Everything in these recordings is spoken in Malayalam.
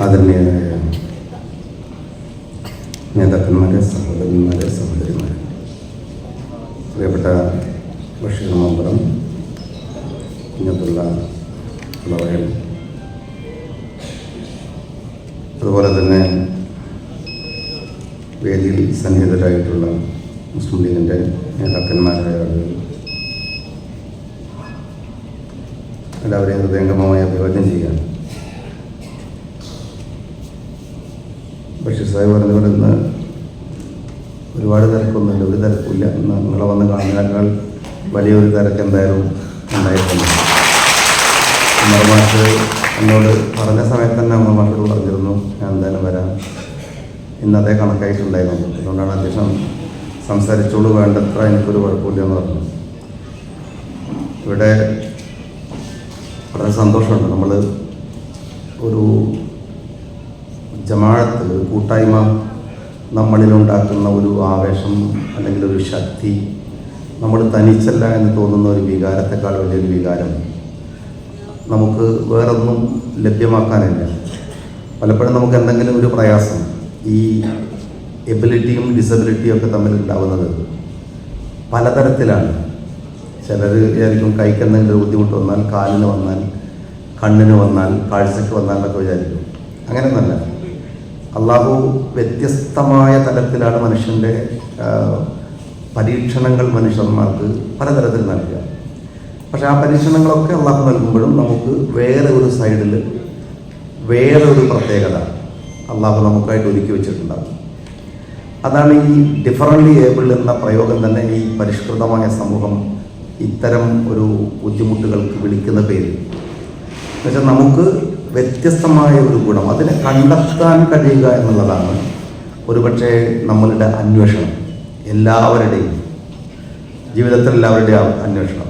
ആദരണീയരായ നേതാക്കന്മാരെ സഹോദരന്മാരെ സഹോദരിമാരെ പ്രിയപ്പെട്ട ബഷീർ മമ്പറം കുഞ്ഞത്തുള്ള ഉള്ളവയൽ അതുപോലെ തന്നെ വേദിയിൽ സന്നിഹിതരായിട്ടുള്ള മുസ്ലിം ലീഗിന്റെ നേതാക്കന്മാരായ ആളുകൾ എല്ലാവരെയും ഹൃദയംഗമമായി അഭിവാദ്യം ചെയ്യാം ബഷീർ സാഹിബ് പറഞ്ഞ പോലെ ഇന്ന് ഒരുപാട് തിരക്കൊന്നുമില്ല ഒരു തിരക്കില്ല ഇന്ന് നിങ്ങളെ വന്ന് കാണുന്നതിനേക്കാൾ വലിയൊരു തിരക്ക് എന്തായാലും ഉണ്ടായിട്ടുണ്ട്. അമ്മ മാഷ് എന്നോട് പറഞ്ഞ സമയത്ത് തന്നെ അമ്മ മാഷോട് പറഞ്ഞിരുന്നു ഞാൻ എന്തായാലും വരാം. ഇന്നത്തെ കണക്കായിട്ടുണ്ടായിരുന്നു. അതുകൊണ്ടാണ് അദ്ദേഹം സംസാരിച്ചോളൂ വേണ്ടത്ര എനിക്കൊരു കുഴപ്പമില്ല എന്ന് പറഞ്ഞു. ഇവിടെ വളരെ സന്തോഷമുണ്ട്. നമ്മൾ ഒരു ജമാഅത്ത് ഒരു കൂട്ടായ്മ നമ്മളിലുണ്ടാക്കുന്ന ഒരു ആവേശം അല്ലെങ്കിൽ ഒരു ശക്തി നമ്മൾ തനിച്ചല്ല എന്ന് തോന്നുന്ന ഒരു വികാരത്തെക്കാൾ വലിയൊരു വികാരം. നമുക്ക് വേറൊന്നും ലഭ്യമാക്കാനില്ല. പലപ്പോഴും നമുക്ക് എന്തെങ്കിലും ഒരു പ്രയാസം ഈ എബിലിറ്റിയും ഡിസബിലിറ്റിയും ഒക്കെ തമ്മിൽ ഉണ്ടാവുന്നത് പലതരത്തിലാണ്. ചിലർ വിചാരിക്കും കൈക്ക് എന്തെങ്കിലും ബുദ്ധിമുട്ട് വന്നാൽ കാലിന് വന്നാൽ കണ്ണിന് വന്നാൽ കാഴ്ചയ്ക്ക് വന്നാൽ എന്നൊക്കെ വിചാരിക്കും. അങ്ങനെയൊന്നല്ല അള്ളാഹു വ്യത്യസ്തമായ തലത്തിലാണ് മനുഷ്യന്റെ പരീക്ഷണങ്ങൾ മനുഷ്യന്മാർക്ക് പലതരത്തിൽ നൽകുക. പക്ഷെ ആ പരീക്ഷണങ്ങളൊക്കെ അള്ളാഹു നൽകുമ്പോഴും നമുക്ക് വേറെ ഒരു സൈഡിൽ വേറെ ഒരു പ്രത്യേകത അള്ളാഹു നമുക്കായിട്ട് ഒരുക്കി വെച്ചിട്ടുണ്ടാകും. അതാണ് ഈ ഡിഫറന്റ്ലി ഏബിൾ എന്ന പ്രയോഗം തന്നെ ഈ പരിഷ്കൃതമായ സമൂഹം ഇത്തരം ഒരു ബുദ്ധിമുട്ടുകൾക്ക് വിളിക്കുന്ന പേര്. എന്നുവെച്ചാൽ നമുക്ക് വ്യത്യസ്തമായ ഒരു ഗുണം. അതിനെ കണ്ടെത്താൻ കഴിയുക എന്നുള്ളതാണ് ഒരുപക്ഷെ നമ്മളുടെ അന്വേഷണം. എല്ലാവരുടെയും ജീവിതത്തിൽ എല്ലാവരുടെയും അന്വേഷണം.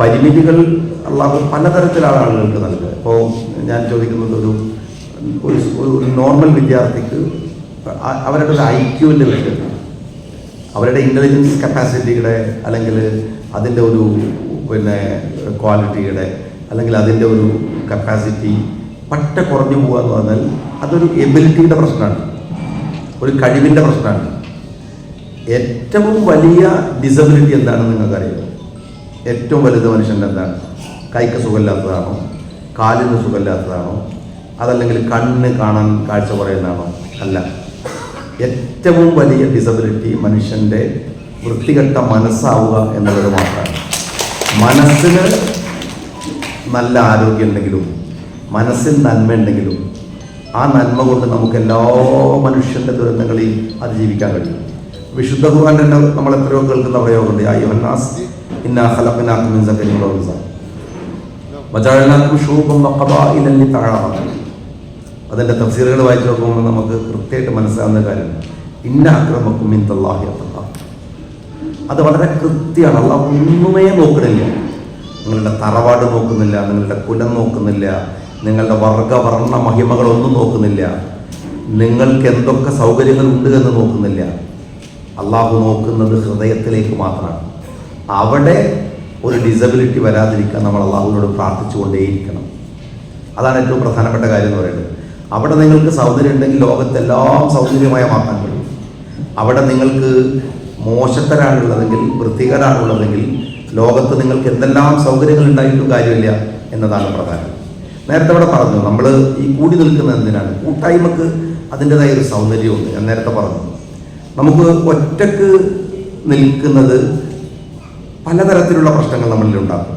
പരിമിതികൾ അള്ളാഹു പലതരത്തിലാണ് ആളുകൾക്ക് നൽകുക. ഇപ്പോൾ ഞാൻ ചോദിക്കുന്നത് ഒരു ഒരു നോർമൽ വിദ്യാർത്ഥിക്ക് അവരുടെ ഒരു ഐ ഐക്യുവിന്റെ വിഷയം അവരുടെ ഇന്റലിജൻസ് കപ്പാസിറ്റിയുടെ അല്ലെങ്കിൽ അതിന്റെ ഒരു പിന്നെ ക്വാളിറ്റിയുടെ അല്ലെങ്കിൽ അതിന്റെ ഒരു കപ്പാസിറ്റി പറ്റ കുറഞ്ഞു പോകുക എന്ന് പറഞ്ഞാൽ അതൊരു എബിലിറ്റിയുടെ പ്രശ്നമാണ്. ഒരു കഴിവിന്റെ പ്രശ്നമാണ്. ഏറ്റവും വലിയ ഡിസബിലിറ്റി എന്താണെന്ന് നിങ്ങൾക്കറിയാം ഏറ്റവും വലുത് മനുഷ്യന്റെ എന്താണ്? കൈക്ക് സുഖമില്ലാത്തതാണോ? കാലിന് സുഖമില്ലാത്തതാണോ? അതല്ലെങ്കിൽ കണ്ണ് കാണാൻ കാഴ്ച കുറയുന്നതാണോ? അല്ല. ഏറ്റവും വലിയ ഡിസബിലിറ്റി മനുഷ്യന്റെ വൃത്തികെട്ട മനസ്സാവുക എന്നുള്ളത് മാത്രമാണ്. മനസ്സിന് നല്ല ആരോഗ്യം ഉണ്ടെങ്കിലും മനസ്സിൽ നന്മ ഉണ്ടെങ്കിലും ആ നന്മ കൊണ്ട് നമുക്ക് എല്ലാ മനുഷ്യന്റെ ദുരന്തങ്ങളെയും അതിജീവിക്കാൻ കഴിയും. വിശുദ്ധ ഖുർആൻ തന്നെ നമ്മൾ എത്രയോ കേൾക്കുന്ന പ്രയോഗമുണ്ട്. അയ്യോന്നാസ് ഇന്നാ ഖലഖനാകും മിൻ സക്കരിൻ വ ഉൻസ. വജഅൽനാകും ശൂബൻ വഖബാഇലൻ ലിതഅറാറു അതിന്റെ തഫ്സീറുകൾ വായിച്ചു നോക്കുമ്പോൾ നമുക്ക് കൃത്യമായിട്ട് മനസ്സിലാവുന്ന കാര്യം ഇന്ന അക്രമക്കും മിൻ തല്ലാഹി അത് വളരെ കൃത്യമാണ്. അള്ളാഹ് ഒന്നുമേ നോക്കണില്ല. നിങ്ങളുടെ തറവാട് നോക്കുന്നില്ല നിങ്ങളുടെ കുലം നോക്കുന്നില്ല നിങ്ങളുടെ വർഗവർണ മഹിമകളൊന്നും നോക്കുന്നില്ല. നിങ്ങൾക്ക് എന്തൊക്കെ സൗകര്യങ്ങൾ ഉണ്ട് എന്ന് നോക്കുന്നില്ല. അള്ളാഹു നോക്കുന്നത് ഹൃദയത്തിലേക്ക് മാത്രമാണ്. അവിടെ ഒരു ഡിസബിലിറ്റി വരാതിരിക്കാൻ നമ്മൾ അള്ളാഹുവിനോട് പ്രാർത്ഥിച്ചുകൊണ്ടേയിരിക്കണം. അതാണ് ഏറ്റവും പ്രധാനപ്പെട്ട കാര്യം എന്ന് പറയുന്നത്. അവിടെ നിങ്ങൾക്ക് സൗന്ദര്യം ഉണ്ടെങ്കിൽ ലോകത്തെല്ലാം സൗന്ദര്യമായ മാറ്റാൻ കഴിയും അവിടെ നിങ്ങൾക്ക് മോശത്തരാണുള്ളതെങ്കിൽ വൃത്തികരാണുള്ളതെങ്കിൽ ലോകത്ത് നിങ്ങൾക്ക് എന്തെല്ലാം സൗകര്യങ്ങൾ ഉണ്ടായിട്ടും കാര്യമില്ല എന്നതാണ് പ്രധാനം. നേരത്തെ ഇവിടെ പറഞ്ഞു നമ്മൾ ഈ കൂടി നിൽക്കുന്നത് എന്തിനാണ്? കൂട്ടായ്മക്ക് അതിന്റെതായ ഒരു സൗന്ദര്യമുണ്ട്. ഞാൻ നേരത്തെ പറഞ്ഞു. നമുക്ക് ഒറ്റയ്ക്ക് നിൽക്കുന്നത് പലതരത്തിലുള്ള പ്രശ്നങ്ങൾ നമ്മളിൽ ഉണ്ടാകും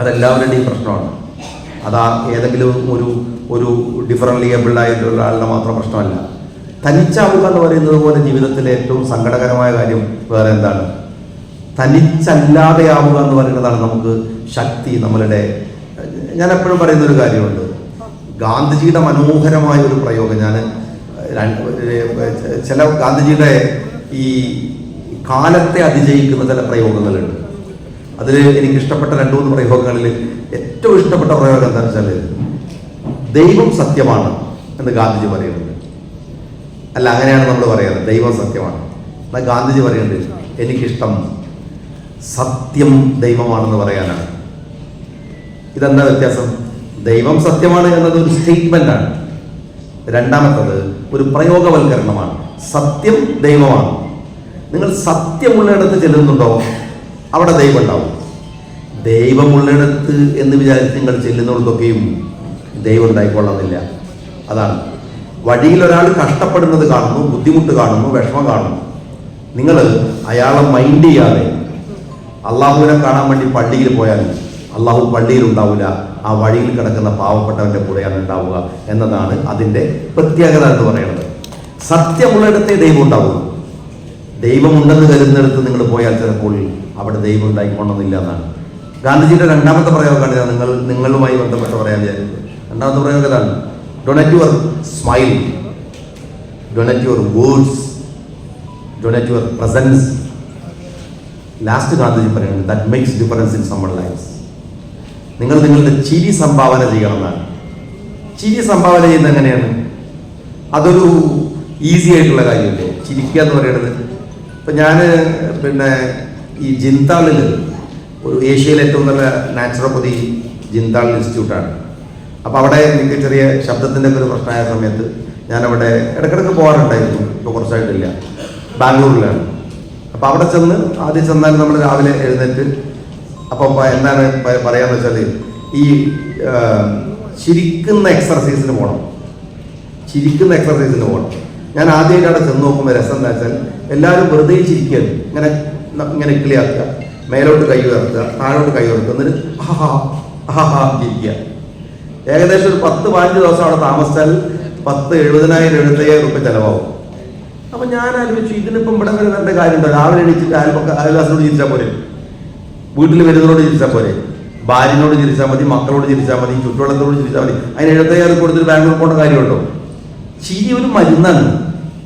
അതെല്ലാവരുടെയും പ്രശ്നമാണ്. അതാ ഏതെങ്കിലും ഒരു ഒരു ഡിഫറന്റ് ആയിട്ടുള്ള ആളുടെ മാത്രം പ്രശ്നമല്ല. തനിച്ചാവുക എന്ന് പറയുന്നത് പോലെ ജീവിതത്തിലെ ഏറ്റവും സങ്കടകരമായ കാര്യം വേറെ എന്താണ്? തനിച്ചല്ലാതെയാവുക എന്ന് പറയുന്നതാണ് നമുക്ക് ശക്തി നമ്മളുടെ ഞാൻ എപ്പോഴും പറയുന്ന ഒരു കാര്യമുണ്ട്. ഗാന്ധിജിയുടെ മനോഹരമായ ഒരു പ്രയോഗം ഞാൻ ചില ഗാന്ധിജിയുടെ ഈ കാലത്തെ അതിജയിക്കുന്ന ചില പ്രയോഗങ്ങളുണ്ട്. അതിൽ എനിക്ക് ഇഷ്ടപ്പെട്ട രണ്ടു മൂന്ന് പ്രയോഗങ്ങളിൽ ഏറ്റവും ഇഷ്ടപ്പെട്ട പ്രയോഗം എന്താണെന്ന് വെച്ചാൽ ദൈവം സത്യമാണ് എന്ന് ഗാന്ധിജി പറയുന്നുണ്ട്. അല്ല അങ്ങനെയാണ് നമ്മൾ പറയാറ് ദൈവം സത്യമാണ്. എന്നാൽ ഗാന്ധിജി പറയുന്നുണ്ട് എനിക്കിഷ്ടം സത്യം ദൈവമാണെന്ന് പറയാനാണ്. ഇതെന്താ വ്യത്യാസം? ദൈവം സത്യമാണ് എന്നത് ഒരു സ്റ്റേറ്റ്മെന്റ് ആണ്. രണ്ടാമത്തത് ഒരു പ്രയോഗവൽക്കരണമാണ്. സത്യം ദൈവമാണ്. നിങ്ങൾ സത്യമുള്ളിടത്ത് ചെല്ലുന്നുണ്ടോ? അവിടെ ദൈവം ഉണ്ടാവും. ദൈവമുള്ളിടത്ത് എന്ന് വിചാരിച്ച് നിങ്ങൾ ചെല്ലുന്നിടത്തൊക്കെയും ദൈവം ഉണ്ടായിക്കൊള്ളുന്നില്ല. അതാണ്. വഴിയിൽ ഒരാൾ കഷ്ടപ്പെടുന്നത് കാണുന്നു ബുദ്ധിമുട്ട് കാണുന്നു വിഷമം കാണുന്നു. നിങ്ങൾ അയാളെ മൈൻഡ് ചെയ്യാതെ അള്ളാഹുവിനെ കാണാൻ വേണ്ടി പള്ളിയിൽ പോയാൽ അള്ളാഹു പള്ളിയിൽ ഉണ്ടാവില്ല ആ വഴിയിൽ കിടക്കുന്ന പാവപ്പെട്ടവന്റെ കൂടെയാണ് ഉണ്ടാവുക എന്നതാണ് അതിന്റെ പ്രത്യേകത എന്ന് പറയുന്നത്. സത്യമുള്ളിടത്തെ ദൈവം ഉണ്ടാവുള്ളൂ ദൈവമുണ്ടെന്ന് കരുതുന്നിടത്ത് നിങ്ങൾ പോയാൽ ചിലപ്പോൾ അവിടെ ദൈവം ഉണ്ടായിക്കൊണ്ടെന്നില്ല എന്നാണ്. ഗാന്ധിജിയുടെ രണ്ടാമത്തെ പ്രയോഗമാണ് ഞാൻ നിങ്ങൾ നിങ്ങളുമായി ബന്ധപ്പെട്ട് പറയാൻ വിചാരിക്കുന്നത് രണ്ടാമത്തെ പ്രയോഗം ഇതാണ്. Donate your smile donate your words donate your presence last Gandhiji പറയുന്നത് that makes difference in summer life നിങ്ങൾ നിങ്ങളുടെ ചിരി സംഭാവന ചെയ്യണമെന്നാണ്. ചിരി സംഭാവന ചെയ്യുന്നത് എങ്ങനെയാണ്? അതൊരു ഈസി ആയിട്ടുള്ള കാര്യമല്ലേ? ചിരിക്കുക എന്ന് പറയുന്നത്. ഇപ്പം ഞാൻ പിന്നെ ഈ ജിന്താളിൽ ഒരു ഏഷ്യയിലെ ഏറ്റവും നല്ല നാച്ചുറോപ്പതി ജിന്താൾ ഇൻസ്റ്റിറ്റ്യൂട്ടാണ് അപ്പോൾ അവിടെ എനിക്ക് ചെറിയ ശബ്ദത്തിന്റെ ഒക്കെ ഒരു പ്രശ്നമായ സമയത്ത് ഞാനവിടെ ഇടയ്ക്കിടയ്ക്ക് പോകാറുണ്ടായിരുന്നു. ഇപ്പോൾ കുറച്ചായിട്ടില്ല. ബാംഗ്ലൂരിലാണ്. അപ്പോൾ അവിടെ ചെന്ന് ആദ്യം ചെന്നാൽ നമ്മൾ രാവിലെ എഴുന്നേറ്റ്. അപ്പം എന്താണ് പറയാന്ന് വെച്ചാൽ ഈ ചിരിക്കുന്ന എക്സർസൈസിന് പോകണം ചിരിക്കുന്ന എക്സർസൈസിന് പോകണം ഞാൻ ആദ്യമായിട്ട് അവിടെ ചെന്ന് നോക്കുമ്പോൾ രസം എന്താ വെച്ചാൽ എല്ലാവരും വെറുതെ ചിരിക്കുകയാണ് ഇങ്ങനെ ഇങ്ങനെ കിളിയാക്കുക. മേലോട്ട് കൈ ഉയർത്തുക താഴോട്ട് കൈ ഉയർത്തുക. എന്നിട്ട് ഹാ ഹാ ഹാ ചിരിക്കുക. ഏകദേശം ഒരു പത്ത് പതിനഞ്ച് ദിവസം അവിടെ താമസിച്ചാൽ പത്ത് എഴുപതിനായിരം എഴുപത്തയ്യായിരം റുപ്യ ചിലവാകും. അപ്പൊ ഞാൻ ആലോചിച്ചു ഇതിനിപ്പം ഇവിടെ വരുന്നതിന്റെ കാര്യമുണ്ടോ? രാവിലെ എണീച്ചിട്ട് അയൽപക്ക അയൽവാസിനോട് ചിരിച്ചാൽ പോരെ? വീട്ടിൽ വരുന്നവരോട് ചിരിച്ചാൽ പോരെ? ഭാര്യനോട് ചിരിച്ചാൽ മതി മക്കളോട് ചിരിച്ചാൽ മതി ചുറ്റുവളത്തോട് ചിരിച്ചാൽ മതി. അതിന് എഴുപത്തയ്യാറ് കൊടുത്തിട്ട് ബാംഗ്ലൂർ പോകേണ്ട കാര്യമുണ്ടോ? ചിരി ഒരു മരുന്നാണ്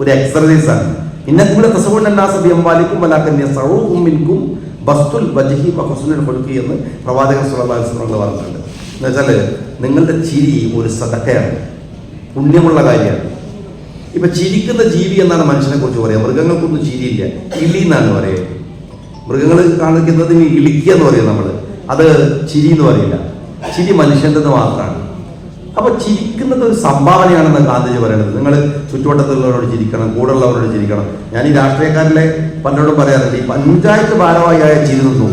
ഒരു എക്സർസൈസ് ആണ്. ഇന്നക്കൂടെ തസവുണ്ടാസഭ്യം പാലിക്കും വലാക്കന്യ സൗവും മിൻകും ബസ്തുൽ വജഹി ഹുസ്നുൽ കൊടുക്കി എന്ന് പ്രവാചകൻ സുലഭാസ്മങ്ങൾ പറഞ്ഞിട്ടുണ്ട്. എന്ന് വെച്ചാൽ നിങ്ങളുടെ ചിരി ഒരു സദക്കയാണ് പുണ്യമുള്ള കാര്യമാണ്. ഇപ്പൊ ചിരിക്കുന്ന ജീവി എന്നാണ് മനുഷ്യനെ കുറിച്ച് പറയുക മൃഗങ്ങൾക്കൊന്നും ചിരിയില്ല. കിളി എന്നാണ് പറയുക മൃഗങ്ങൾ കാണിക്കുന്നതിന് ഇളിക്കുക എന്ന് പറയും നമ്മൾ അത് ചിരി എന്ന് പറയില്ല. ചിരി മനുഷ്യന്റെത് മാത്രമാണ് അപ്പൊ ചിരിക്കുന്നത് ഒരു സംഭാവനയാണെന്ന് ഗാന്ധിജി പറയുന്നത് നിങ്ങൾ ചുറ്റുവട്ടത്തുള്ളവരോട് ചിരിക്കണം കൂടുള്ളവരോട് ചിരിക്കണം. ഞാൻ ഈ രാഷ്ട്രീയക്കാരിലെ പലരോടും പറയാറുണ്ട്. ഈ പഞ്ചായത്ത് ഭാരവാഹിയായ ചിരി നിന്നു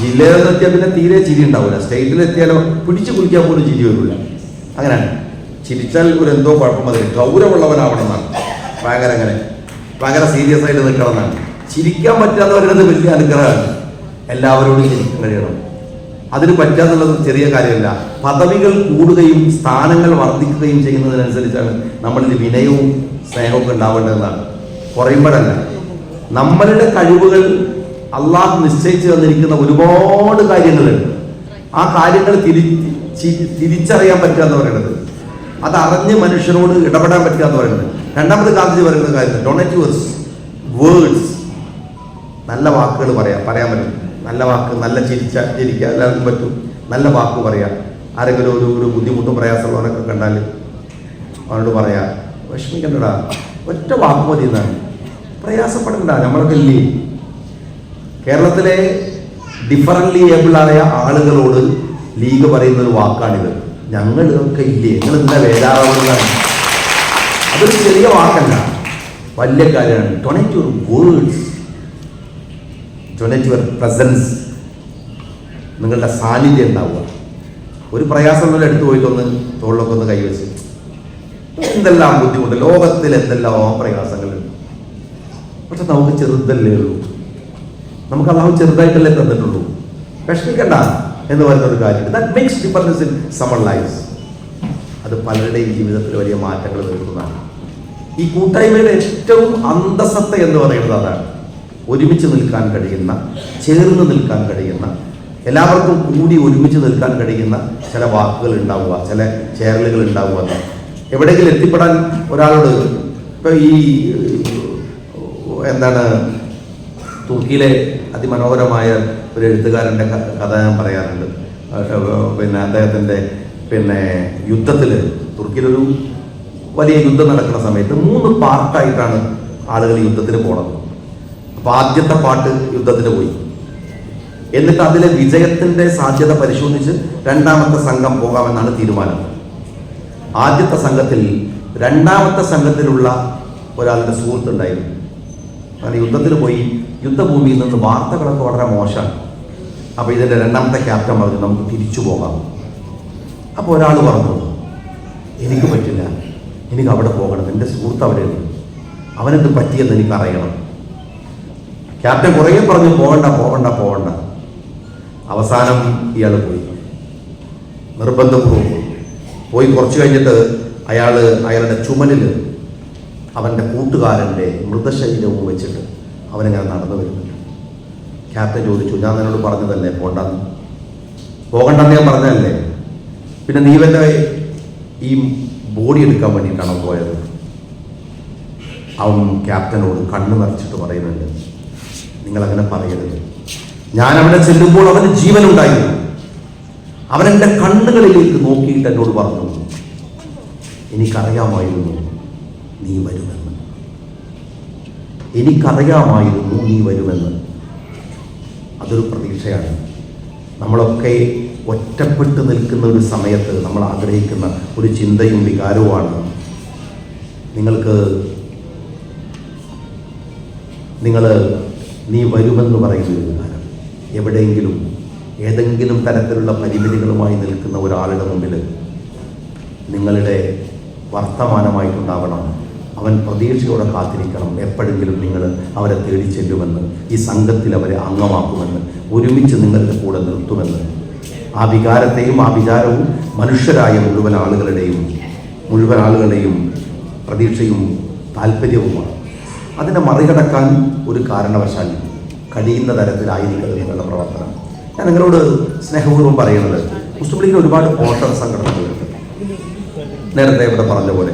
ജില്ലയിലെത്തിയാൽ പിന്നെ തീരെ ചിരി ഉണ്ടാവില്ല സ്റ്റേറ്റിലെത്തിയാലോ പിടിച്ചു കുളിക്കാൻ പോലും ചിരി വരില്ല അങ്ങനെയാണ്. ചിരിച്ചാൽ ഒരു എന്തോ കുഴപ്പം മതി ഗൗരവമുള്ളവനാവണം എന്നാണ് ഭയങ്കര അങ്ങനെ. ഭയങ്കര സീരിയസ് ആയിട്ട് നിൽക്കണമെന്നാണ്. ചിരിക്കാൻ പറ്റാത്തവരുടെ വലിയ അനുഗ്രഹമാണ്. എല്ലാവരോടും ചിരിക്കാൻ കഴിയണം. അതിന് പറ്റാന്നുള്ളത് ചെറിയ കാര്യമല്ല. പദവികൾ കൂടുകയും സ്ഥാനങ്ങൾ വർദ്ധിക്കുകയും ചെയ്യുന്നതിനനുസരിച്ചാണ് നമ്മളിൽ വിനയവും സ്നേഹവും ഉണ്ടാവേണ്ടതെന്നാണ്. കുറയുമ്പോഴല്ല നമ്മളുടെ കഴിവുകൾ അള്ളാഹ് നിശ്ചയിച്ചു തന്നിരിക്കുന്ന ഒരുപാട് കാര്യങ്ങളുണ്ട്. ആ കാര്യങ്ങൾ തിരി തിരിച്ചറിയാൻ പറ്റുക എന്ന് പറയുന്നത് അത് അറിഞ്ഞ് മനുഷ്യരോട് ഇടപെടാൻ പറ്റുക എന്ന് പറയുന്നത്. രണ്ടാമത് ഗാന്ധിജി പറയുന്ന കാര്യം ഡൊണേറ്റീവേഴ്സ് വേർഡ്സ് നല്ല വാക്കുകൾ പറയാം പറയാൻ പറ്റും. നല്ല വാക്ക് നല്ല ചിരിച്ച ചിരിക്കുക എല്ലാവർക്കും പറ്റും. നല്ല വാക്ക് പറയാം. ആരെങ്കിലും ഒരു ഒരു ബുദ്ധിമുട്ടും പ്രയാസമുള്ളവരൊക്കെ കണ്ടാൽ അവനോട് പറയാം വിഷമിക്കണ്ടടാ ഒറ്റ വാക്ക് മതി എന്നാണ് പ്രയാസപ്പെടണ്ട നമ്മളൊക്കെ ഇല്ലേ? കേരളത്തിലെ ഡിഫറന്റ്ലി ഏബിളായ ആളുകളോട് ലീഗ് പറയുന്ന ഒരു വാക്കാണിത്. ഞങ്ങളൊക്കെ ഇല്ലേ? നിങ്ങൾ എന്താ വേദാറാവുന്നതാണ് അതൊരു ചെറിയ വാക്കല്ല. വലിയ കാര്യമാണ്. Twenty your words twenty your presence നിങ്ങളുടെ സാന്നിധ്യം ഉണ്ടാവുക. ഒരു പ്രയാസം പ്രയാസമുള്ള എടുത്തു പോയിട്ടൊന്ന് തോളിലൊക്കെ ഒന്ന് കൈവച്ച്. എന്തെല്ലാം ബുദ്ധിമുട്ട്? ലോകത്തിൽ എന്തെല്ലാം പ്രയാസങ്ങളുണ്ട് പക്ഷെ നമുക്ക് ചെറുതല്ലേ ഉള്ളൂ. നമുക്ക് അള്ളാഹു ചെറുതായിട്ടല്ലേ തന്നിട്ടുള്ളൂ. വിഷമിക്കണ്ട. എന്ന് പറയുന്ന ഒരു കാര്യം. That makes difference in summer life അത് പലരുടെയും ജീവിതത്തിൽ വലിയ മാറ്റങ്ങൾ വരുന്നതാണ് ഈ കൂട്ടായ്മയുടെ ഏറ്റവും അന്തസത്ത എന്ന് പറയുന്നത് അതാണ്. ഒരുമിച്ച് നിൽക്കാൻ കഴിയുന്ന ചേർന്ന് നിൽക്കാൻ കഴിയുന്ന എല്ലാവർക്കും കൂടി ഒരുമിച്ച് നിൽക്കാൻ കഴിയുന്ന ചില വാക്കുകൾ ഉണ്ടാവുക ചില ചേരലുകൾ ഉണ്ടാവുക. എവിടെയെങ്കിലും എത്തിപ്പെടാൻ ഒരാളോട് ഇപ്പൊ ഈ എന്താണ് തുർക്കിയിലെ അതിമനോഹരമായ ഒരു എഴുത്തുകാരന്റെ കഥ ഞാൻ പറയാറുണ്ട്. പിന്നെ അദ്ദേഹത്തിന്റെ പിന്നെ യുദ്ധത്തിൽ തുർക്കിയിലൊരു വലിയ യുദ്ധം നടക്കുന്ന സമയത്ത് മൂന്ന് പാർട്ടായിട്ടാണ് ആളുകൾ യുദ്ധത്തിന് പോണത്. അപ്പോൾ ആദ്യത്തെ പാട്ട് യുദ്ധത്തിന് പോയി. എന്നിട്ട് അതിലെ വിജയത്തിന്റെ സാധ്യത പരിശോധിച്ച് രണ്ടാമത്തെ സംഘം പോകാമെന്നാണ് തീരുമാനം. ആദ്യത്തെ സംഘത്തിൽ രണ്ടാമത്തെ സംഘത്തിലുള്ള ഒരാളുടെ സുഹൃത്തുണ്ടായിരുന്നു. അങ്ങനെ യുദ്ധത്തിൽ പോയി യുദ്ധഭൂമിയിൽ നിന്ന് വാർത്തകളൊക്കെ വളരെ മോശമാണ്. അപ്പോൾ ഇതിന്റെ രണ്ടാമത്തെ ക്യാപ്റ്റൻ പറഞ്ഞു നമുക്ക് തിരിച്ചു പോകാം. അപ്പോൾ ഒരാൾ പറഞ്ഞു എനിക്ക് പറ്റില്ല. എനിക്ക് അവിടെ പോകണം. എന്റെ സുഹൃത്ത് അവിടെയുണ്ട് അവനെന്ത് പറ്റിയെന്ന് എനിക്ക് അറിയണം. ക്യാപ്റ്റൻ കുറേ പറഞ്ഞു പോകണ്ട പോകണ്ട പോകണ്ട. അവസാനം ഇയാൾ പോയി. നിർബന്ധപൂർവം പോയി. കുറച്ച് കഴിഞ്ഞിട്ട് അയാൾ അയാളുടെ ചുമലിൽ അവന്റെ കൂട്ടുകാരന്റെ മൃതശരീരവും വെച്ചിട്ട് അവനിങ്ങനെ നടന്നു വരുന്നുണ്ട് ക്യാപ്റ്റൻ ചോദിച്ചു ഞാൻ നിന്നോട് പറഞ്ഞതല്ലേ പോണ്ട പോകണ്ടെന്ന് ഞാൻ പറഞ്ഞതല്ലേ. പിന്നെ നീ വല്ല ഈ ബോഡി എടുക്കാൻ വേണ്ടിയിട്ടാണോ പോയത്? അവൻ ക്യാപ്റ്റനോട് കണ്ണു നിറച്ചിട്ട് പറയുന്നുണ്ട് നിങ്ങൾ അങ്ങനെ പറയരുത്. ഞാൻ അവിടെ ചെല്ലുമ്പോൾ അവന് ജീവനുണ്ടായിരുന്നു. അവൻ കണ്ണുകളിലേക്ക് നോക്കിയിട്ട് എന്നോട് പറഞ്ഞു എനിക്കറിയാമായിരുന്നു നീ വരുമെന്ന്. എനിക്കറിയാമായിരുന്നു നീ വരുമെന്ന്. അതൊരു പ്രതീക്ഷയാണ്. നമ്മളൊക്കെ ഒറ്റപ്പെട്ട് നിൽക്കുന്ന ഒരു സമയത്ത് നമ്മൾ ആഗ്രഹിക്കുന്ന ഒരു ചിന്തയും വികാരവുമാണ്. നിങ്ങൾക്ക് നിങ്ങൾ നീ വരുമെന്ന് പറയുന്ന ഒരു വികാരം. എവിടെയെങ്കിലും ഏതെങ്കിലും തരത്തിലുള്ള പരിമിതികളുമായി നിൽക്കുന്ന ഒരാളുടെ മുമ്പിൽ നിങ്ങളുടെ വർത്തമാനമായിട്ടുണ്ടാവണം. അവൻ പ്രതീക്ഷയോടെ കാത്തിരിക്കണം. എപ്പോഴെങ്കിലും നിങ്ങൾ അവരെ തേടി ചെല്ലുമെന്ന് ഈ സംഘത്തിൽ അവരെ അംഗമാക്കുമെന്ന് ഒരുമിച്ച് നിങ്ങളുടെ കൂടെ നിർത്തുമെന്ന്. ആ വികാരത്തെയും ആ വിചാരവും മനുഷ്യരായ മുഴുവൻ ആളുകളുടെയും മുഴുവൻ ആളുകളുടെയും പ്രതീക്ഷയും താല്പര്യവുമാണ് അതിനെ മറികടക്കാൻ ഒരു കാരണവശാൽ കഴിയുന്ന തരത്തിലായിരിക്കണം നിങ്ങളുടെ പ്രവർത്തനം. ഞാൻ നിങ്ങളോട് സ്നേഹപൂർവം പറയുന്നത് മുസ്ലിം ലീഗിൽ ഒരുപാട് പോഷക സംഘടനകളുണ്ട്. നേരത്തെ ഇവിടെ പറഞ്ഞ പോലെ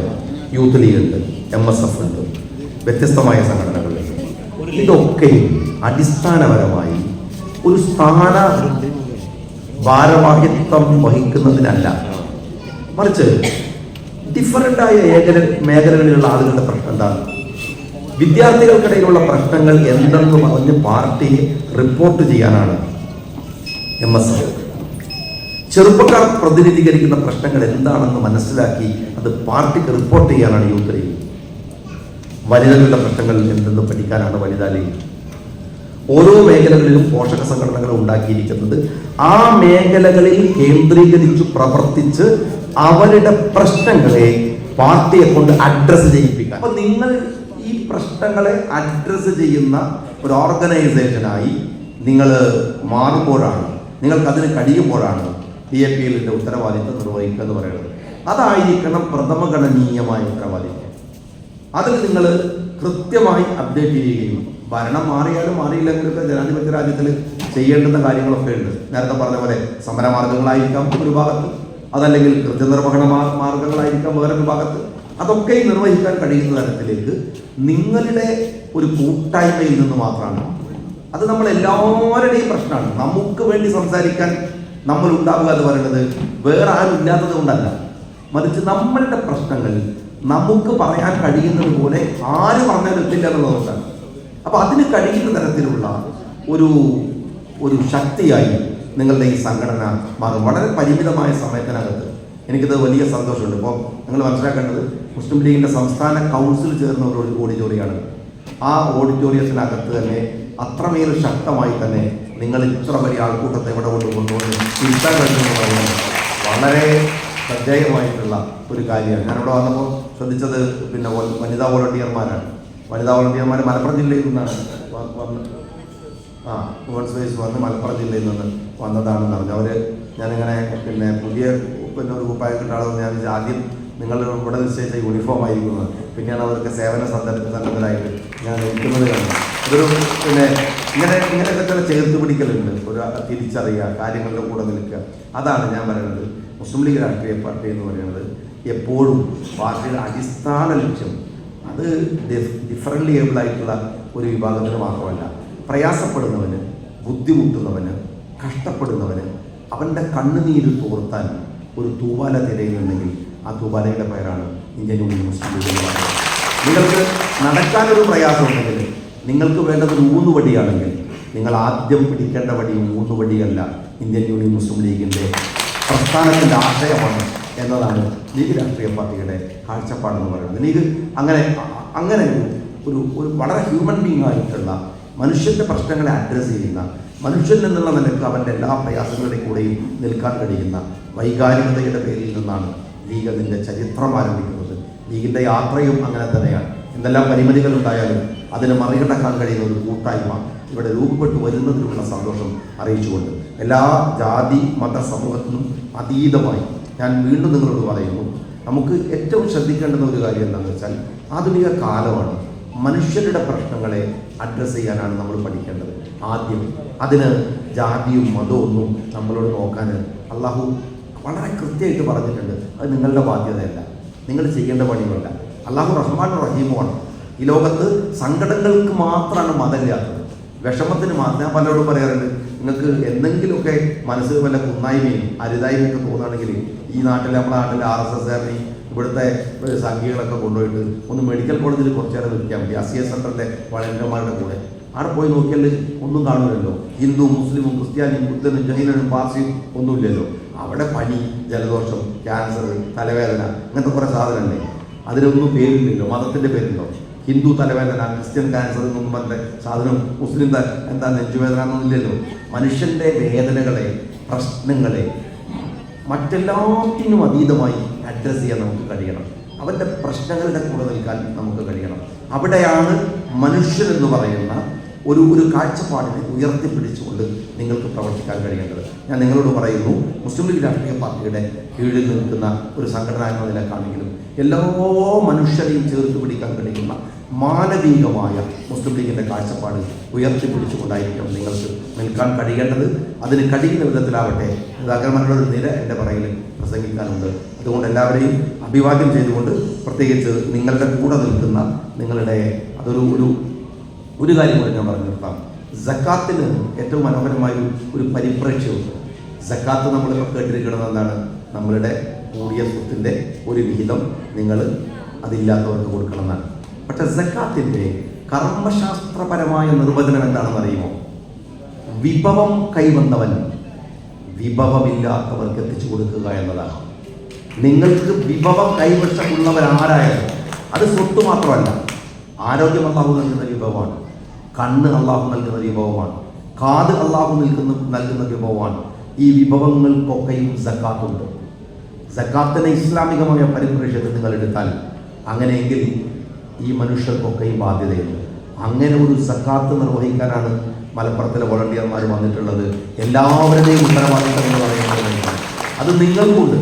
യൂത്ത് ലീഗ് ഉണ്ട് എം എസ് എഫ് ഉണ്ട്. വ്യത്യസ്തമായ സംഘടനകളുണ്ട്. ഇതൊക്കെയും അടിസ്ഥാനപരമായി ഒരു സ്ഥാന ഭാരവാഹിത്വം വഹിക്കുന്നതിനല്ല. മറിച്ച് ഡിഫറന്റായ ഏകല മേഖലകളിലുള്ള ആളുകളുടെ പ്രശ്നം എന്താണ് വിദ്യാർത്ഥികൾക്കിടയിലുള്ള പ്രശ്നങ്ങൾ എന്തെന്ന് പറഞ്ഞ് പാർട്ടിയെ റിപ്പോർട്ട് ചെയ്യാനാണ് എം എസ് എഫ് ചെറുപ്പക്കാർ പ്രതിനിധീകരിക്കുന്ന പ്രശ്നങ്ങൾ എന്താണെന്ന് മനസ്സിലാക്കി അത് പാർട്ടിക്ക് റിപ്പോർട്ട് ചെയ്യാനാണ് യൂത്ത് ലീഗ്. വനിതകളുടെ പ്രശ്നങ്ങൾ എന്തെന്ന് പഠിക്കാനാണ് വനിതാ ലീഗ് ഓരോ മേഖലകളിലും പോഷക സംഘടനകൾ ഉണ്ടാക്കിയിരിക്കുന്നത് ആ മേഖലകളിൽ കേന്ദ്രീകരിച്ച് പ്രവർത്തിച്ച് അവരുടെ പ്രശ്നങ്ങളെ പാർട്ടിയെ കൊണ്ട് അഡ്രസ്സ് ചെയ്യിപ്പിക്കാം അപ്പൊ നിങ്ങൾ ഈ പ്രശ്നങ്ങളെ അഡ്രസ്സ് ചെയ്യുന്ന ഒരു ഓർഗനൈസേഷനായി നിങ്ങൾ മാറുമ്പോഴാണ് നിങ്ങൾക്ക് അതിന് കഴിയുമ്പോഴാണ് ഡി എ പി എല്ലിന്റെ ഉത്തരവാദിത്വം നിർവഹിക്കുക എന്ന് പറയുന്നത്. അതായിരിക്കണം പ്രഥമഗണനീയമായ ഉത്തരവാദിത്വം. അതിൽ നിങ്ങൾ കൃത്യമായി അപ്ഡേറ്റ് ചെയ്യുകയും ഭരണം മാറിയാലും മാറിയില്ലെങ്കിലൊക്കെ ജനാധിപത്യ രാജ്യത്തിൽ ചെയ്യേണ്ടുന്ന കാര്യങ്ങളൊക്കെ ഉണ്ട്. നേരത്തെ പറഞ്ഞ പോലെ സമരമാർഗങ്ങളായിരിക്കാം ഒരു ഭാഗത്ത് അതല്ലെങ്കിൽ കൃത്യനിർവഹണ മാർഗങ്ങളായിരിക്കാം വേറൊരു ഭാഗത്ത് അതൊക്കെ നിർവഹിക്കാൻ കഴിയുന്ന തരത്തിലേക്ക് നിങ്ങളുടെ ഒരു കൂട്ടായ്മയിൽ നിന്ന് മാത്രമാണ്. അത് നമ്മൾ എല്ലാവരുടെയും പ്രശ്നമാണ്. നമുക്ക് വേണ്ടി സംസാരിക്കാൻ നമ്മൾ ഉണ്ടാവുക എന്ന് പറയുന്നത് വേറെ ആരും ഇല്ലാത്തത് കൊണ്ടല്ല. മറിച്ച് നമ്മളുടെ പ്രശ്നങ്ങൾ നമുക്ക് പറയാൻ കഴിയുന്നത് പോലെ ആര് പറഞ്ഞാൽ എത്തില്ല എന്നുള്ളതുകൊണ്ടാണ്. അപ്പൊ അതിന് കഴിയുന്ന തരത്തിലുള്ള ഒരു ഒരു ശക്തിയായി നിങ്ങളുടെ ഈ സംഘടന മാറും. വളരെ പരിമിതമായ സമയത്തിനകത്ത് എനിക്കിത് വലിയ സന്തോഷമുണ്ട്. ഇപ്പോൾ നിങ്ങൾ മനസ്സിലാക്കേണ്ടത് മുസ്ലിം ലീഗിന്റെ സംസ്ഥാന കൗൺസിൽ ചേർന്ന ഒരു ഓഡിറ്റോറിയമാണ്. ആ ഓഡിറ്റോറിയത്തിനകത്ത് തന്നെ അത്രമേൽ ശക്തമായി തന്നെ നിങ്ങൾ ഇത്ര വലിയ ആൾക്കൂട്ടത്തെ ഇവിടെ കൊണ്ട് കൊണ്ടുപോകുന്നത് വളരെ ശ്രദ്ധേയമായിട്ടുള്ള ഒരു കാര്യമാണ്. ഞാനിവിടെ വന്നപ്പോൾ ശ്രദ്ധിച്ചത് പിന്നെ വനിതാ വോളണ്ടിയർമാരാണ്. വനിതാ വോളണ്ടിയർമാർ മലപ്പുറം ജില്ലയിൽ നിന്നാണ് വന്ന് ആ വുമൻസ് വൈസ് വന്ന് മലപ്പുറം ജില്ലയിൽ നിന്ന് വന്നതാണെന്ന് പറഞ്ഞു. അവർ ഞാനിങ്ങനെ പിന്നെ പുതിയ പിന്നെ ഒരു കുപ്പായ കിട്ടാളെന്ന് ഞാൻ ആദ്യം നിങ്ങൾ ഇവിടെ നിശ്ചയിച്ച യൂണിഫോം ആയിരിക്കുന്നത് പിന്നെയാണ് അവർക്ക് സേവന സന്ദർഭ സന്നദ്ധരായിട്ട് ഞാൻ നിൽക്കുന്നത് കാണുന്നത് ഇതൊരു പിന്നെ ഇങ്ങനെ ഇങ്ങനെയൊക്കെ ചില ചേർത്ത് പിടിക്കലുണ്ട്. ഒരു തിരിച്ചറിയുക കാര്യങ്ങളുടെ കൂടെ നിൽക്കുക. അതാണ് ഞാൻ പറയുന്നത്. മുസ്ലിം ലീഗ് രാഷ്ട്രീയ പാർട്ടി എന്ന് പറയുന്നത് എപ്പോഴും പാർട്ടിയുടെ അടിസ്ഥാന ലക്ഷ്യം അത് ഡിഫറന്റ് ഏബിൾ ആയിട്ടുള്ള ഒരു വിഭാഗത്തിന് മാത്രമല്ല. പ്രയാസപ്പെടുന്നവന് ബുദ്ധിമുട്ടുന്നവന് കഷ്ടപ്പെടുന്നവന് അവന്റെ കണ്ണുനീര് തോർത്താൻ ഒരു തൂവാല തിരയുന്നുണ്ടെങ്കിൽ ആ തൂവാലയുടെ പേരാണ് ഇന്ത്യൻ യൂണിയൻ മുസ്ലിം ലീഗ് നിങ്ങൾക്ക് നടക്കാനൊരു പ്രയാസമുണ്ടെങ്കിൽ നിങ്ങൾക്ക് വേണ്ടത് മൂന്ന് വടിയാണെങ്കിൽ നിങ്ങൾ ആദ്യം പിടിക്കേണ്ട വടി വടിയല്ല ഇന്ത്യൻ യൂണിയൻ മുസ്ലിം ലീഗിന്റെ പ്രസ്ഥാനത്തിന്റെ ആശയമാണ് എന്നതാണ് ലീഗ് രാഷ്ട്രീയ പാർട്ടിയുടെ കാഴ്ചപ്പാടെന്ന് പറയുന്നത്. ലീഗ് അങ്ങനെ അങ്ങനെ ഒരു ഒരു വളരെ ഹ്യൂമൻ ബീങ് ആയിട്ടുള്ള മനുഷ്യന്റെ പ്രശ്നങ്ങളെ അഡ്രസ്സ് ചെയ്യുന്ന മനുഷ്യൻ എന്നുള്ള നിലയ്ക്ക് അവന്റെ എല്ലാ പ്രയാസങ്ങളുടെ കൂടെയും നിൽക്കാൻ കഴിയുന്ന വൈകാരികതയുടെ പേരിൽ നിന്നാണ് ലീഗ് അതിന്റെ ചരിത്രം ആരംഭിക്കുന്നത്. ലീഗിന്റെ യാത്രയും അങ്ങനെ തന്നെയാണ്. എന്തെല്ലാം പരിമിതികൾ ഉണ്ടായാലും അതിനെ മറികടക്കാൻ കഴിയുന്ന ഒരു കൂട്ടായ്മ ഇവിടെ രൂപപ്പെട്ടു വരുന്നതിനുള്ള സന്തോഷം അറിയിച്ചുകൊണ്ട് എല്ലാ ജാതി മത സമൂഹത്തിനും അതീതമായി ഞാൻ വീണ്ടും നിങ്ങളോട് പറയുന്നു നമുക്ക് ഏറ്റവും ശ്രദ്ധിക്കേണ്ടുന്ന ഒരു കാര്യം എന്താണെന്ന് വെച്ചാൽ ആധുനിക കാലമാണ് മനുഷ്യരുടെ പ്രശ്നങ്ങളെ അഡ്രസ്സ് ചെയ്യാനാണ് നമ്മൾ പഠിക്കേണ്ടത് ആദ്യം. അതിന് ജാതിയും മതവും ഒന്നും നമ്മളോട് നോക്കാൻ അള്ളാഹു വളരെ കൃത്യമായിട്ട് പറഞ്ഞിട്ടുണ്ട്. അത് നിങ്ങളുടെ ബാധ്യതയല്ല. നിങ്ങൾ ചെയ്യേണ്ട പണിയുമല്ല അള്ളാഹു റഹ്മാൻ റഹീമുമാണ് ഈ ലോകത്ത് സങ്കടങ്ങൾക്ക് മാത്രമാണ് മതമില്ലാത്തത്. വിഷമത്തിന് മാത്രം ഞാൻ പലരോടും പറയാറുണ്ട് നിങ്ങൾക്ക് എന്തെങ്കിലുമൊക്കെ മനസ്സിൽ വല്ല കുന്നായ്മയും അരുതായ്മയും ഒക്കെ തോന്നുകയാണെങ്കിൽ ഈ നാട്ടിൽ നമ്മുടെ നാട്ടിൽ ആർ എസ് എസ് ഇവിടുത്തെ സംഘികളൊക്കെ കൊണ്ടുപോയിട്ട് ഒന്ന് മെഡിക്കൽ കോളേജിൽ കുറച്ച് നേരം നിൽക്കാൻ മതി. അസിയ സെന്ററിന്റെ വളണ്ടന്മാരുടെ കൂടെ. അവിടെ പോയി നോക്കിയാൽ ഒന്നും കാണുമല്ലോ ഹിന്ദു മുസ്ലിമും ക്രിസ്ത്യാനിയും ബുദ്ധനും ജൈനനും പാർസിയും ഒന്നുമില്ലല്ലോ. അവിടെ പനി ജലദോഷം ക്യാൻസർ തലവേദന അങ്ങനത്തെ കുറേ സാധനമുണ്ട്. അതിനൊന്നും പേരില്ലല്ലോ. മതത്തിന്റെ പേരുണ്ടോ ഹിന്ദു തലവേദന ക്രിസ്ത്യൻ ക്യാൻസർ എന്നൊന്നും പറഞ്ഞ സാധനം മുസ്ലിം എന്താ നെഞ്ചുവേദന എന്നൊന്നുമില്ലല്ലോ. മനുഷ്യന്റെ വേദനകളെ പ്രശ്നങ്ങളെ മറ്റെല്ലാത്തിനും അതീതമായി അഡ്രസ്സ് ചെയ്യാൻ നമുക്ക് കഴിയണം. അവന്റെ പ്രശ്നങ്ങളുടെ കൂടെ നിൽക്കാൻ നമുക്ക് കഴിയണം. അവിടെയാണ് മനുഷ്യൻ എന്ന് പറയുന്ന ഒരു ഒരു കാഴ്ചപ്പാടിനെ ഉയർത്തിപ്പിടിച്ചുകൊണ്ട് നിങ്ങൾക്ക് പ്രവർത്തിക്കാൻ കഴിയേണ്ടത്. ഞാൻ നിങ്ങളോട് പറയുന്നു മുസ്ലിം ലീഗ് രാഷ്ട്രീയ പാർട്ടിയുടെ കീഴിൽ നിൽക്കുന്ന ഒരു സംഘടന എന്ന നിലക്കാണെങ്കിലും എല്ലാ മനുഷ്യരെയും ചേർത്ത് പിടിക്കാൻ കഴിയുന്ന മാനവികമായ മുസ്ലിം ലീഗിന്റെ കാഴ്ചപ്പാട് ഉയർത്തിപ്പിടിച്ചുകൊണ്ടായിരിക്കണം നിങ്ങൾക്ക് നിൽക്കാൻ കഴിയേണ്ടത്. അതിന് കഴിയുന്ന വിധത്തിലാവട്ടെ. നേതാക്കന്മാരുടെ ഒരു നിര എന്റെ പറയിൽ പ്രസംഗിക്കാനുണ്ട്. അതുകൊണ്ട് എല്ലാവരെയും അഭിവാദ്യം ചെയ്തുകൊണ്ട് പ്രത്യേകിച്ച് നിങ്ങളുടെ കൂടെ നിൽക്കുന്ന നിങ്ങളുടെ അതൊരു ഒരു ഒരു കാര്യം കൂടെ ഞാൻ പറഞ്ഞു നിർത്താം ജക്കാത്തിന് ഏറ്റവും മനോഹരമായ ഒരു- ഒരു പരിപ്രേക്ഷ്യമുണ്ട് ജക്കാത്ത് നമ്മളിപ്പോൾ കേട്ടിരിക്കുന്നത് എന്താണ്? നമ്മളുടെ കൂടിയ സ്വത്തിന്റെ ഒരു വിഹിതം നിങ്ങൾ അതില്ലാത്തവർക്ക് കൊടുക്കണം എന്നാണ്. പക്ഷെ ജക്കാത്തിന്റെ കർമ്മശാസ്ത്രപരമായ നിർവചനം എന്താണെന്ന് അറിയുമോ? വിഭവം കൈവന്നവൻ വിഭവമില്ലാത്തവർക്ക് എത്തിച്ചു കൊടുക്കുക എന്നതാണ്. നിങ്ങൾക്ക് വിഭവം കൈവശമുള്ളവർ ആരായാലും അത് സ്വത്ത് മാത്രമല്ല ആരോഗ്യം അള്ളാഹു നൽകുന്ന വിഭവമാണ് കണ്ണ് അള്ളാഹു നൽകുന്ന വിഭവമാണ് കാത് അള്ളാഹു നിൽക്കുന്ന നൽകുന്ന വിഭവമാണ്. ഈ വിഭവങ്ങൾക്കൊക്കെയും സക്കാത്തുണ്ട്. സക്കാത്തിനെ ഇസ്ലാമികമായ പരിപ്രേക്ഷത്തിൽ നിങ്ങൾ എടുത്താൽ അങ്ങനെയെങ്കിൽ ഈ മനുഷ്യർക്കൊക്കെയും ബാധ്യതയുണ്ട്. അങ്ങനെ ഒരു സക്കാത്ത് നിർവഹിക്കാനാണ് മലപ്പുറത്തിലെ വോളണ്ടിയർമാർ വന്നിട്ടുള്ളത്. എല്ലാവരുടെയും ഉത്തരവാദിത്തം എന്ന് പറയുന്നത് അത് നിങ്ങൾക്കുണ്ട്.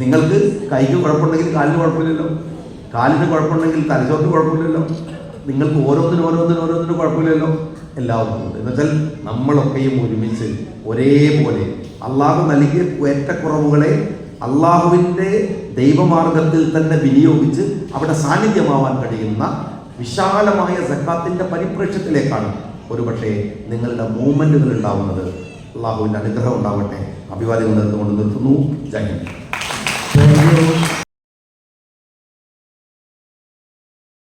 നിങ്ങൾക്ക് കൈക്ക് കുഴപ്പമുണ്ടെങ്കിൽ കാലിന് കുഴപ്പമില്ലല്ലോ. കാലിന് കുഴപ്പമുണ്ടെങ്കിൽ തലച്ചോറിന് കുഴപ്പമില്ലല്ലോ. നിങ്ങൾക്ക് ഓരോന്നിനും ഓരോന്നിനും ഓരോന്നിനും കുഴപ്പമില്ലല്ലോ. എല്ലാവർക്കും ഉണ്ട്. എന്നുവെച്ചാൽ നമ്മളൊക്കെയും ഒരുമിച്ച് ഒരേപോലെ അള്ളാഹു നൽകിയ ഏറ്റക്കുറവുകളെ അള്ളാഹുവിന്റെ ദൈവമാർഗത്തിൽ തന്നെ വിനിയോഗിച്ച് അവിടെ സാന്നിധ്യമാവാൻ കഴിയുന്ന വിശാലമായ സക്കാത്തിന്റെ പരിപ്രേക്ഷത്തിലേക്കാണ് ഒരുപക്ഷെ നിങ്ങളുടെ മൂവ്മെന്റുകൾ ഉണ്ടാവുന്നത്. അള്ളാഹുവിന്റെ അനുഗ്രഹം ഉണ്ടാവട്ടെ. അഭിവാദ്യം നിർത്തുകൊണ്ട് നിർത്തുന്നു. ജയ്.